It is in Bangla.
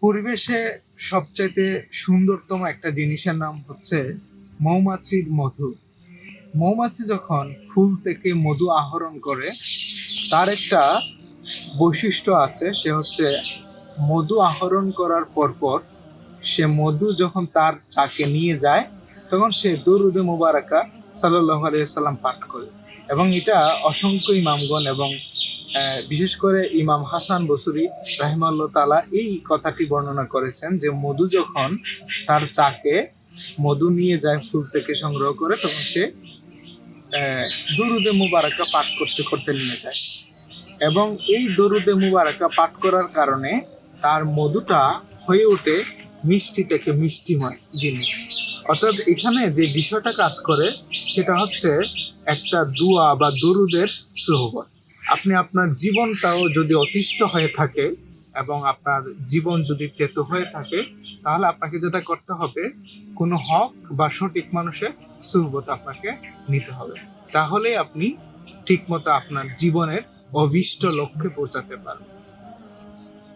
পরিবেশে সবচাইতে সুন্দরতম একটা জিনিসের নাম হচ্ছে মৌমাছির মধু। মৌমাছি যখন ফুল থেকে মধু আহরণ করে, তার একটা বৈশিষ্ট্য আছে, সে হচ্ছে মধু আহরণ করার পরপর সে মধু যখন তার চাকে নিয়ে যায়, তখন সে দরুদে মুবারাকা সাল্লাহ আলিয়াল্লাম পাঠ করে। এবং এটা অসংখ্য ইমামগণ এবং বিশেষ করে ইমাম হাসান বসুরি রাহিমাল্লাহ তালা এই কথাটি বর্ণনা করেছেন যে মধু যখন তার চাকে মধু নিয়ে যায় ফুল থেকে সংগ্রহ করে, তখন সে দরুদে মুবারাকা পাঠ করতে করতে নিয়ে যায়। এবং এই দরুদে মুবারাকা পাঠ করার কারণে তার মধুটা হয়ে ওঠে মিষ্টি থেকে মিষ্টিময় জিনিস। অর্থাৎ এখানে যে বিষয়টা কাজ করে, সেটা হচ্ছে একটা দুয়া বা দরুদের সোহবত। আপনি আপনার জীবনটাও যদি অতিষ্ঠ হয়ে থাকে এবং আপনার জীবন যদি তেতো হয়ে থাকে, তাহলে আপনাকে যেটা করতে হবে, কোনো হক বা সঠিক মানুষের সুবত আপনাকে নিতে হবে। তাহলে আপনি ঠিকমতো আপনার জীবনের অভীষ্ট লক্ষ্যে পৌঁছাতে পারবেন।